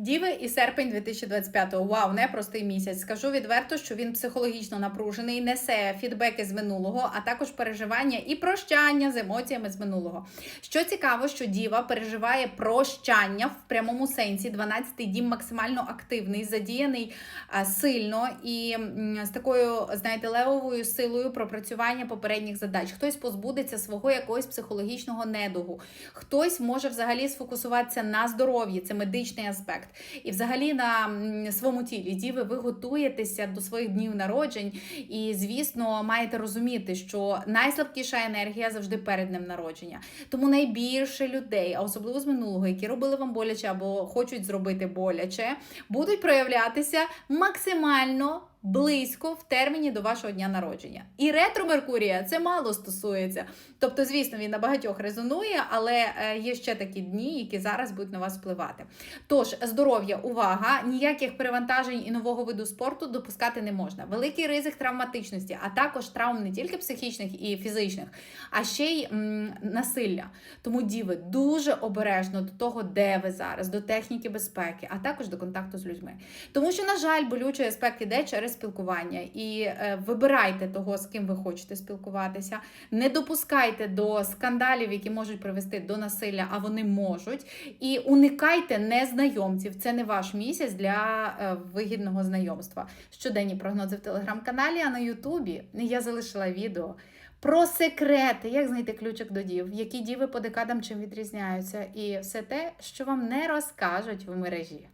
Діви і серпень 2025-го. Вау, непростий місяць. Скажу відверто, що він психологічно напружений, несе фідбеки з минулого, а також переживання і прощання з емоціями з минулого. Що цікаво, що діва переживає прощання в прямому сенсі. 12-й дім максимально активний, задіяний сильно і з такою, знаєте, левовою силою пропрацювання попередніх задач. Хтось позбудеться свого якогось психологічного недугу, хтось може взагалі сфокусуватися на здоров'ї, це медичний аспект. І взагалі на своєму тілі діви ви готуєтеся до своїх днів народжень, і звісно, маєте розуміти, що найслабкіша енергія завжди перед днем народження. Тому найбільше людей, а особливо з минулого, які робили вам боляче або хочуть зробити боляче, будуть проявлятися максимально. Близько в терміні до вашого дня народження. І ретро Меркурія це мало стосується. Тобто, звісно, він на багатьох резонує, але е, є ще такі дні, які зараз будуть на вас впливати. Тож, здоров'я, увага, ніяких перевантажень і нового виду спорту допускати не можна. Великий ризик травматичності, а також травм не тільки психічних і фізичних, а ще й м, насилля. Тому діви дуже обережно до того, де ви зараз, до техніки безпеки, а також до контакту з людьми. Тому що, на жаль, болючий аспект іде через спілкування. І е, вибирайте того, з ким ви хочете спілкуватися. Не допускайте до скандалів, які можуть привести до насилля, а вони можуть. І уникайте незнайомців. Це не ваш місяць для е, вигідного знайомства. Щоденні прогнози в телеграм-каналі, а на Ютубі я залишила відео. Про секрети, як знайти ключик до дів, які діви по декадам чим відрізняються, і все те, що вам не розкажуть в мережі.